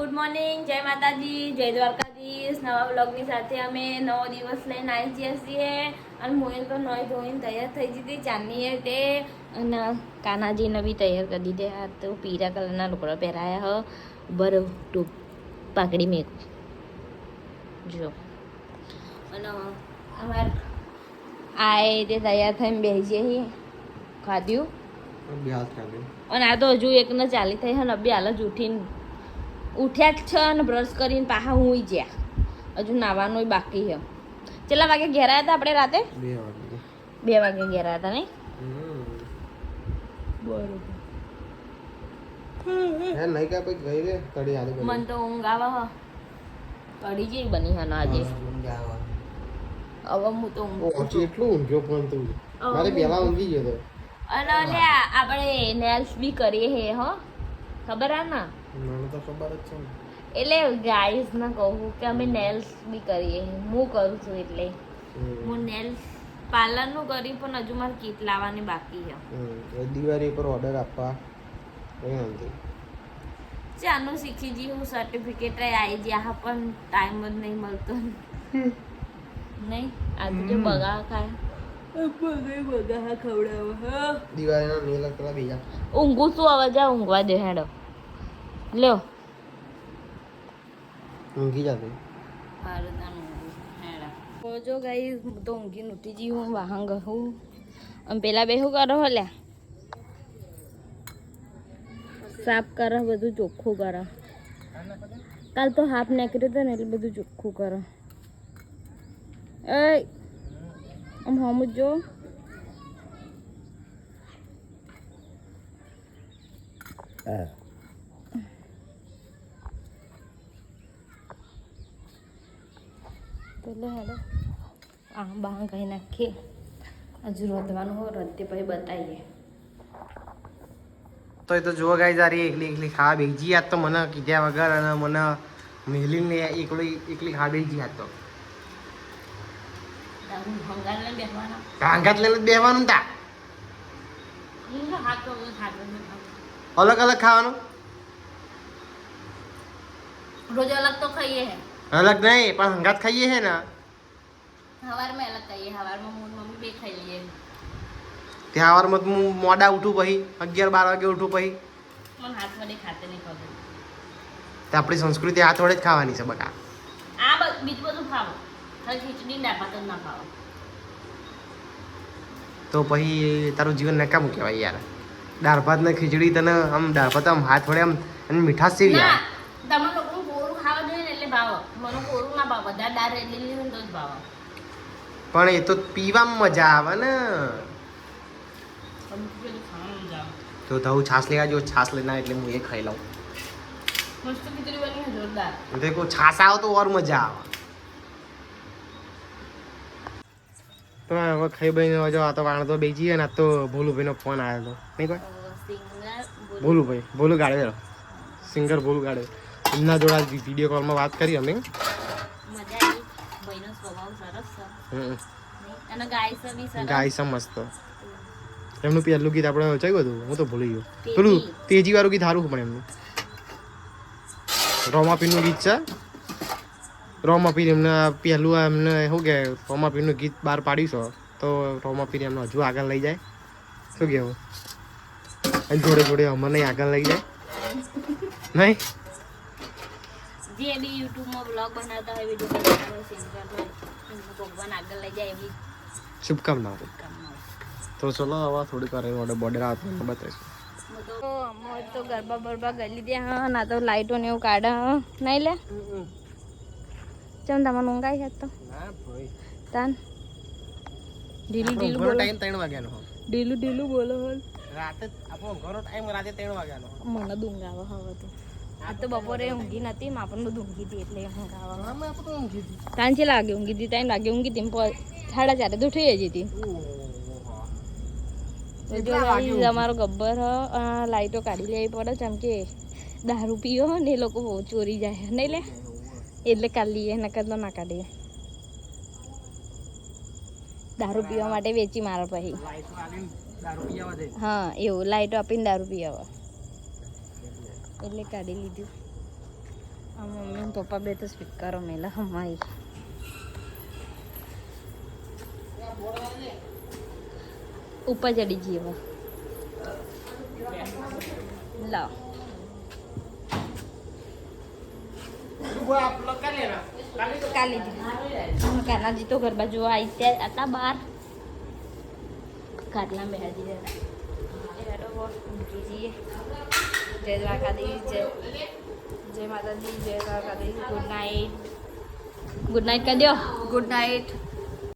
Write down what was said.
Good morning જય માતાજી જય દ્વારકાધીશ. નવા બ્લોગની સાથે અમે નવો દિવસ લઈને આવી જઈએ છીએ. અને મોએ તો નોઈ ધોઈને તૈયાર થઈ જતી ચાંદનીએ તે અને કાનાજીને બી તૈયાર કરી દીધે આ તો પીળા કલરના લુકડા પહેરાયા હ. બરો ટૂપ પાકડી મેં જો. અને અમાર એ તે તૈયાર થઈને બેસી જઈએ ખાધ્યું? અને આ તો હજુ એક ને ચાલી થઈ છે ને બે હાલ જ ઉઠીને ઉઠ્યા જ છે અને બ્રશ કરીને પાછા હું જ્યા. હજુ નાવાનું બાકી છે. કેટલા વાગે ઘેર આવ્યા હતા આપણે રાતે? બે વાગે. ઘેર આવ્યા હતા નહીં બરોબર. હે મને તો ઊંઘ આવે હ. કઢી જેવી બની છે આજે. હવે હું તો ઊંઘ એટલું ઊંઘ્યો પણ તું. મારે પેલા ઊંઘી ગયો તો. અને આપણે નેલ્સ બી કરીએ હે હો. ખબર આ ના? મને તો ખબર જ છે એટલે ગાઈસ ને કહું કે અમે નેલ્સ બી કરીએ. હું કરું છું એટલે. હું નેલ્સ પાર્લરનું કરી પણ હજુ મારે કીટ લાવવાની બાકી છે. દિવાળી પર ઓર્ડર આપવા. કઈ ચાનું શીખી જી હું સર્ટિફિકેટ આવી જ્યાં પણ ટાઈમ જ નહીં મળતો. નહીં? આજે જો બગા ખાય. બગા બગા ખવડાવે દિવાળીના નેલ બીજા ઊંઘું શું આવે જા ઊંઘવા દે હેડો. લ્યો. ઊંઘી જતી જો ગઈ હું તો ઊંઘી નૂટી જી હું વાહન ગહું અને પેલા બે શું કરો હલ્યા સાફ કરો બધું ચોખ્ખું કરો. કાલ તો હાફ નીકળ્યો હતો ને એટલે બધું ચોખ્ખું કરો. એ આમ હમ જો. પેલે હેલો આ બહાર કહી નાખીએ. હજુ રોધવાનું હોય રોધતે પછી બતાવીએ. તો એ તો જુઓ ગાઈ જારી એકલી એકલી ખાવા બેજી યાદ તો મને કીધા વગર અને મને મેલીને એકલી એકલી ખાવા બેજી યાદ તો. ભાંગાત લઈને જ બેસવાનું તા. હાથ તો હાથ અલગ અલગ ખાવાનું? રોજ અલગ તો ખાઈએ. હે અલગ નહીં પણ હંગાત ખાઈએ ને. અલગ હું ને મમ્મી બે ખાઈ લઈએ. ત્યાં વારમાં હું મોડા ઉઠું પછી અગિયાર બાર વાગે ઉઠું પછી. મને હાથ વડે ખાતે નહીં ખબર. તે આપણી સંસ્કૃતિ હાથ વડે જ ખાવાની છે બકા. આ બીજું બધું ખાવું. ખાલી ખીચડી ને ભાત ના ખાવું. તો પછી તારું જીવન નકામું કહેવાય યાર. દાળ ભાત ને ખીચડી તને આમ દાળ ભાત આમ હાથ વડે આમ અને મીઠાશ જેવી આવે તમે લોકોનું કોરું ખાવા જોઈએ ને એટલે ભાવ. મને કોરું ભાવ વધારે દાળ એટલે લીધું તો જ ભાવ પણ એ તો પીવામાં મજા આવે ને. તો તો હું છાશ લેવા જો છાશ લેના એટલે હું એ ખાઈ લઉં. મસ્ત ખીચડી બની જોરદાર. હું તો કહું છાશ આવે તો ઓર મજા આવે. તો હવે ખાઈ બહીને જો આ તો વાણ તો બેજી ગયા ને આ તો ભોલુભાઈનો ફોન આવ્યો હતો નહીં કોઈ? સિંગર ભોલુભાઈ ભોલું ગાડે સિંગર ભોલું ગાડે એમના જોડે વીડિયો કોલમાં વાત કરી અમે. ગાય ગાય છે મસ્ત. એમનું પહેલું ગીત આપણે ચાલ્યું હતું હું તો ભૂલી ગયો. પેલું તેજી વાળું ગીત સારું પણ એમનું. રોમાપીરનું ગીત છે. રોમાપીર એમને પહેલું એમને શું કે રોમાપીરનું ગીત બહાર પાડ્યું છે. તો રોમાપીર એમને હજુ આગળ લઈ જાય. શું કહેવું? એ જોડે જોડે અમને આગળ લઈ જાય. નહીં? જે બી યુટ્યુબમાં બ્લોગ બનાવતા હોય વીડિયો બનાવતા હોય ભગવાન આગળ લઈ જાય એવી શુભકામનાઓ. તો ચલો હવે થોડીક વાર ઓર્ડર બોર્ડર આવતો બતાવીશું. તો મોજ તો ગરબા બરબા લીધા હા ના તો લાઈટો ને એવું કાઢે હા નહીં લે? ચમ તમારે ઊંઘાઈ છે તો? તાન. ઢીલું ઢીલું બોલો. ટાઈમ ત્રણ વાગ્યાનો હોય. ઢીલું ઢીલું બોલો રાતે આપણો ઘરનો ટાઈમ રાતે ત્રણ વાગ્યાનો હોય. મને દુંગાવા હવે તો. આ તો બપોરે ઊંઘી નથી માપણ ઊંઘી હતી એટલે ઊંઘી હતી. તાન છે લાગે ઊંઘી હતી ટાઈમ લાગે ઊંઘી હતી સાડા ચારે તો ઉઠી જઈ હતી. જો અમારો ગબ્બર લાઇટો લાઈટો કાઢી લેવી પડે જેમ કે દારૂ પીવો ને એ લોકો બહુ ચોરી જાય નહીં લે? એટલે કાઢી લઈએ નકર તો ના કાઢીએ. દારૂ પીવા માટે વેચી મારે પછી આવવા. હા એવું લાઈટો આપીને દારૂ પીવા. એટલે કાઢી લીધું. આ મમ્મી પપ્પા બે તો સ્વીકારો મેલા હમાઈ ઉપર ચડી જઈએ. લાવ કાનાજી તો ગરબા જોવા આવી ત્યાં હતા બાર. ખાટલા બેહાજી જય દ્વારકાધીશ જય જય માતાજી જય Dwarkadhish. Good night good night કહી દો ગુડ નાઇટ